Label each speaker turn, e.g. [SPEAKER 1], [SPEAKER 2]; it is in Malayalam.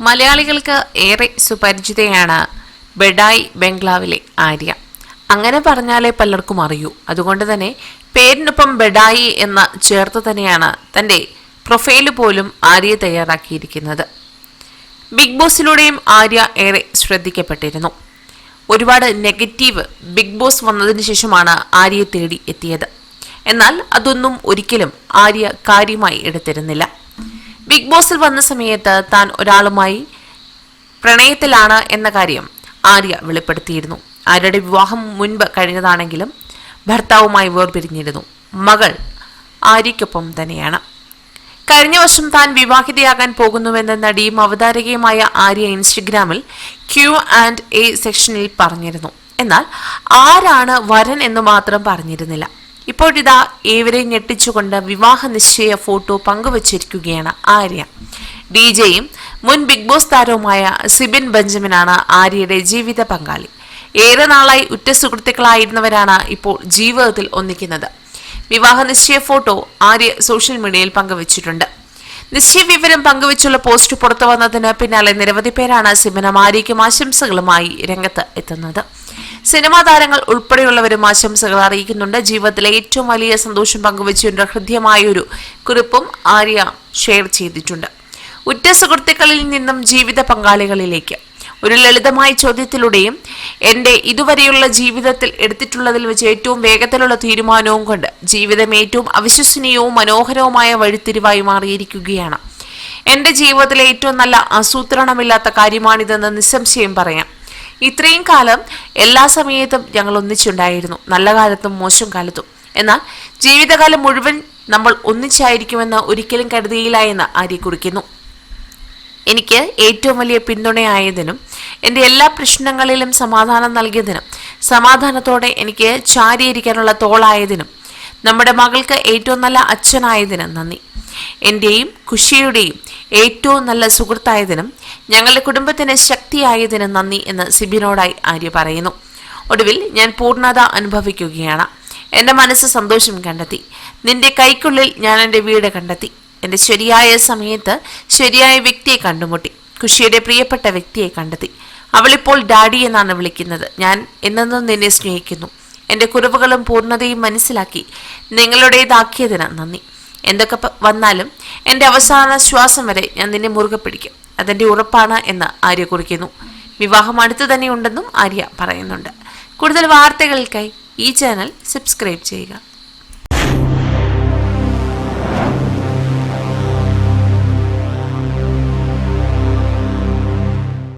[SPEAKER 1] മലയാളികൾക്ക് ഏറെ സുപരിചിതയാണ് ബെഡായി ബംഗ്ലാവിലെ ആര്യ. അങ്ങനെ പറഞ്ഞാലേ പലർക്കും അറിയൂ. അതുകൊണ്ട് തന്നെ പേരിനൊപ്പം ബെഡായി എന്ന ചേർത്ത് തന്നെയാണ് തന്റെ പ്രൊഫൈൽ പോലും ആര്യ തയ്യാറാക്കിയിരിക്കുന്നത്. ബിഗ് ബോസിലൂടെയും ആര്യ ഏറെ ശ്രദ്ധിക്കപ്പെട്ടിരുന്നു. ഒരുപാട് നെഗറ്റീവ് ബിഗ് ബോസ് വന്നതിന് ശേഷമാണ് ആര്യയെ തേടി എത്തിയത്. എന്നാൽ അതൊന്നും ഒരിക്കലും ആര്യ കാര്യമായി എടുത്തിരുന്നില്ല. ബിഗ് ബോസിൽ വന്ന സമയത്ത് താൻ ഒരാളുമായി പ്രണയത്തിലാണ് എന്ന കാര്യം ആര്യ വെളിപ്പെടുത്തിയിരുന്നു. ആര്യയുടെ വിവാഹം മുൻപ് കഴിഞ്ഞതാണെങ്കിലും ഭർത്താവുമായി വേർപിരിഞ്ഞിരുന്നു. മകൾ ആര്യയ്ക്കൊപ്പം തന്നെയാണ്. കഴിഞ്ഞ വർഷം താൻ വിവാഹിതയാകാൻ പോകുന്നുവെന്ന് നടിയും അവതാരകയുമായ ആര്യ ഇൻസ്റ്റഗ്രാമിൽ ക്യൂ ആൻഡ് എ സെക്ഷനിൽ പറഞ്ഞിരുന്നു. എന്നാൽ ആരാണ് വരൻ എന്ന് മാത്രം പറഞ്ഞിരുന്നില്ല. ഇപ്പോഴിതാ ഏവരെയും ഞെട്ടിച്ചുകൊണ്ട് വിവാഹ നിശ്ചയ ഫോട്ടോ പങ്കുവച്ചിരിക്കുകയാണ് ആര്യ. ഡി ജെയും മുൻ ബിഗ് ബോസ് താരവുമായ സിബിൻ ബെഞ്ചമിനാണ് ആര്യയുടെ ജീവിത പങ്കാളി. ഏറെ നാളായി ഉറ്റ സുഹൃത്തുക്കളായിരുന്നവരാണ് ഇപ്പോൾ ജീവിതത്തിൽ ഒന്നിക്കുന്നത്. വിവാഹ നിശ്ചയ ഫോട്ടോ ആര്യ സോഷ്യൽ മീഡിയയിൽ പങ്കുവച്ചിട്ടുണ്ട്. നിശ്ചയ വിവരം പങ്കുവച്ചുള്ള പോസ്റ്റ് പുറത്തു വന്നതിന് പിന്നാലെ നിരവധി പേരാണ് സിബിനും ആര്യയ്ക്കും ആശംസകളുമായി രംഗത്ത് എത്തുന്നത്. സിനിമാ താരങ്ങൾ ഉൾപ്പെടെയുള്ളവരും ആശംസകൾ അറിയിക്കുന്നുണ്ട്. ജീവിതത്തിലെ ഏറ്റവും വലിയ സന്തോഷം പങ്കുവച്ചുകൊണ്ട് ഹൃദ്യമായൊരു കുറിപ്പും ആര്യ ഷെയർ ചെയ്തിട്ടുണ്ട്. ഉറ്റ സുഹൃത്തുക്കളിൽ നിന്നും ജീവിത പങ്കാളികളിലേക്ക്. ഒരു ലളിതമായ ചോദ്യത്തിലൂടെയും എന്റെ ഇതുവരെയുള്ള ജീവിതത്തിൽ എടുത്തിട്ടുള്ളതിൽ വെച്ച് ഏറ്റവും വേഗത്തിലുള്ള തീരുമാനവും കൊണ്ട് ജീവിതം ഏറ്റവും അവിശ്വസനീയവും മനോഹരവുമായ വഴിത്തിരിവായി മാറിയിരിക്കുകയാണ്. എന്റെ ജീവിതത്തിലെ ഏറ്റവും നല്ല ആസൂത്രണമില്ലാത്ത കാര്യമാണിതെന്ന് നിസ്സംശയം പറയാം. ഇത്രയും കാലം എല്ലാ സമയത്തും ഞങ്ങൾ ഒന്നിച്ചുണ്ടായിരുന്നു. നല്ല കാലത്തും മോശം കാലത്തും. എന്നാൽ ജീവിതകാലം മുഴുവൻ നമ്മൾ ഒന്നിച്ചായിരിക്കുമെന്ന് ഒരിക്കലും കരുതിയില്ല എന്ന് ആര്യ കുറിക്കുന്നു. എനിക്ക് ഏറ്റവും വലിയ പിന്തുണയായതിനും എന്റെ എല്ലാ പ്രശ്നങ്ങളിലും സമാധാനം നൽകിയതിനും സമാധാനത്തോടെ എനിക്ക് ചാരിയിരിക്കാനുള്ള തോളായതിനും നമ്മുടെ മകൾക്ക് ഏറ്റവും നല്ല അച്ഛനായതിനും നന്ദി. എന്റെയും കുഷിയുടെയും ഏറ്റവും നല്ല സുഹൃത്തായതിനും ഞങ്ങളുടെ കുടുംബത്തിന് ശക്തിയായതിനും നന്ദി എന്ന് സിബിനോടായി ആര്യ പറയുന്നു. ഒടുവിൽ ഞാൻ പൂർണത അനുഭവിക്കുകയാണ്. എന്റെ മനസ്സ് സന്തോഷം കണ്ടെത്തി. നിന്റെ കൈക്കുള്ളിൽ ഞാൻ എന്റെ വീട് കണ്ടെത്തി. എന്റെ ശരിയായ സമയത്ത് ശരിയായ വ്യക്തിയെ കണ്ടുമുട്ടി. കുഷിയുടെ പ്രിയപ്പെട്ട വ്യക്തിയെ കണ്ടെത്തി. അവളിപ്പോൾ ഡാഡി എന്നാണ് വിളിക്കുന്നത്. ഞാൻ എന്നെന്നും നിന്നെ സ്നേഹിക്കുന്നു. എന്റെ കുറവുകളും പൂർണതയും മനസ്സിലാക്കി നിങ്ങളുടേതാക്കിയതിന് നന്ദി. എന്തൊക്കെ വന്നാലും എന്റെ അവസാന ശ്വാസം വരെ ഞാൻ നിന്നെ മുറുകെ പിടിക്കും. അതെന്റെ ഉറപ്പാണ് എന്ന് ആര്യ കുറിക്കുന്നു. വിവാഹം അടുത്തു തന്നെ ഉണ്ടെന്നും ആര്യ പറയുന്നുണ്ട്. കൂടുതൽ വാർത്തകൾക്കായി ഈ ചാനൽ സബ്സ്ക്രൈബ് ചെയ്യുക.